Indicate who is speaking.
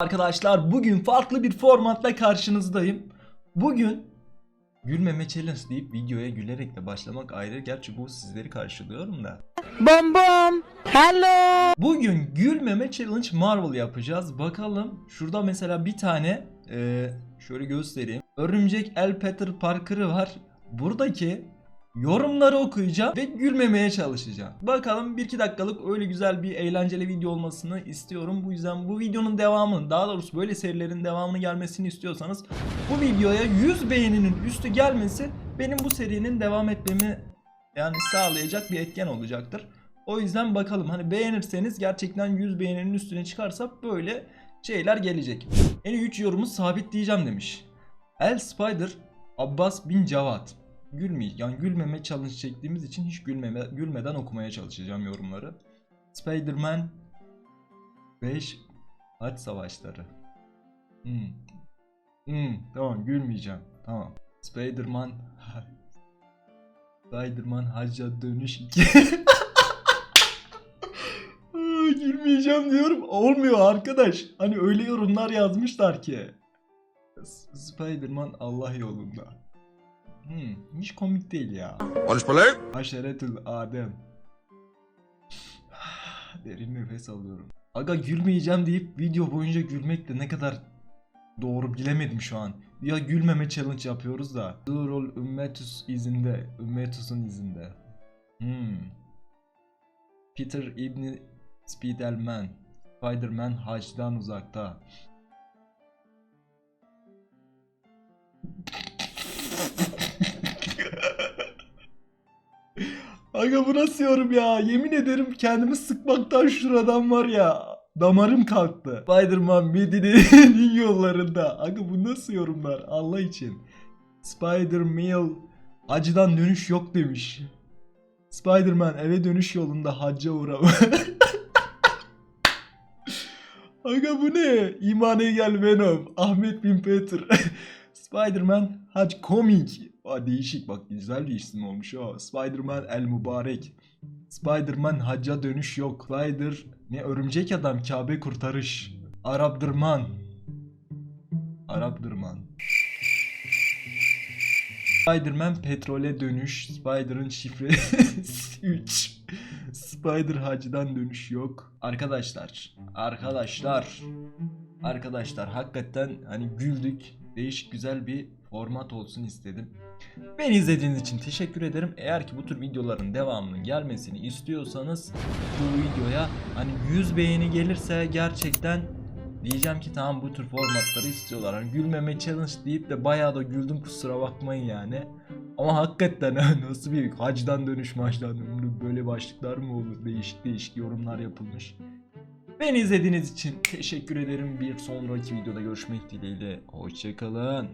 Speaker 1: Arkadaşlar bugün farklı bir formatla karşınızdayım. Bugün gülmeme challenge deyip videoya gülerek de başlamak ayrı. Gerçi bu sizleri karşılıyorum da.
Speaker 2: Bom bom. Hello.
Speaker 1: Bugün gülmeme challenge Marvel yapacağız. Bakalım şurada mesela bir tane e, şöyle göstereyim. Örümcek El Peter Parker'ı var. Buradaki yorumları okuyacağım ve gülmemeye çalışacağım. Bakalım 1-2 dakikalık öyle güzel bir eğlenceli video olmasını istiyorum. Bu yüzden bu videonun devamını daha doğrusu böyle serilerin devamını gelmesini istiyorsanız bu videoya 100 beğeninin üstü gelmesi benim bu serinin devam etmemi yani sağlayacak bir etken olacaktır. O yüzden bakalım hani beğenirseniz gerçekten 100 beğeninin üstüne çıkarsa böyle şeyler gelecek. En iyi 3 yorumu sabitleyeceğim demiş. El Spider Abbas bin Cavat. Gülmey yani gülmeme challenge çektiğimiz için hiç gülmeme gülmeden okumaya çalışacağım yorumları. Spider-Man 5 Haç Savaşları. Hmm. Hmm, tamam gülmeyeceğim. Tamam. Spider-Man Spider-Man Hacca Dönüş 2 Aa, Gülmeyeceğim diyorum. Olmuyor arkadaş. Hani öyle yorumlar yazmışlar ki. Spider-Man Allah yolunda. Hmm, hiç komik değil ya.
Speaker 3: Konuşma lan.
Speaker 1: Haşeretül Adem. Derin nefes alıyorum. Aga gülmeyeceğim deyip video boyunca gülmek de ne kadar doğru bilemedim şu an. Ya gülmeme challenge yapıyoruz da. Durul ümmetus izinde. Ümmetus'un izinde. Hmm. Peter İbni Spiderman. Spiderman hacdan uzakta. Aga bu nasıl yorum ya? Yemin ederim kendimi sıkmaktan şuradan var ya. Damarım kalktı. Spider-Man Medine'nin yollarında. Aga bu nasıl yorumlar? Allah için. Spider-Man acıdan dönüş yok demiş. Spider-Man eve dönüş yolunda hacca uğrama. Aga bu ne? İmane gel Venom. Ahmet Bin Peter. Spider-Man hac komik. Aa, değişik bak güzel bir isim olmuş o. Spider-Man el mübarek. Spider-Man hacca dönüş yok. Spider ne örümcek adam Kabe kurtarış. Arapdırman. Arapdırman. Spider-Man petrole dönüş. Spider'ın şifresi 3. Spider hacdan dönüş yok. Arkadaşlar, arkadaşlar, arkadaşlar hakikaten hani güldük. Değişik güzel bir format olsun istedim. Beni izlediğiniz için teşekkür ederim. Eğer ki bu tür videoların devamının gelmesini istiyorsanız bu videoya hani 100 beğeni gelirse gerçekten diyeceğim ki tamam bu tür formatları istiyorlar. Hani gülmeme challenge deyip de bayağı da güldüm kusura bakmayın yani. Ama hakikaten nasıl bir hacdan dönüş maçtan böyle başlıklar mı olur? Değişik değişik yorumlar yapılmış. Beni izlediğiniz için teşekkür ederim. Bir sonraki videoda görüşmek dileğiyle. Hoşçakalın.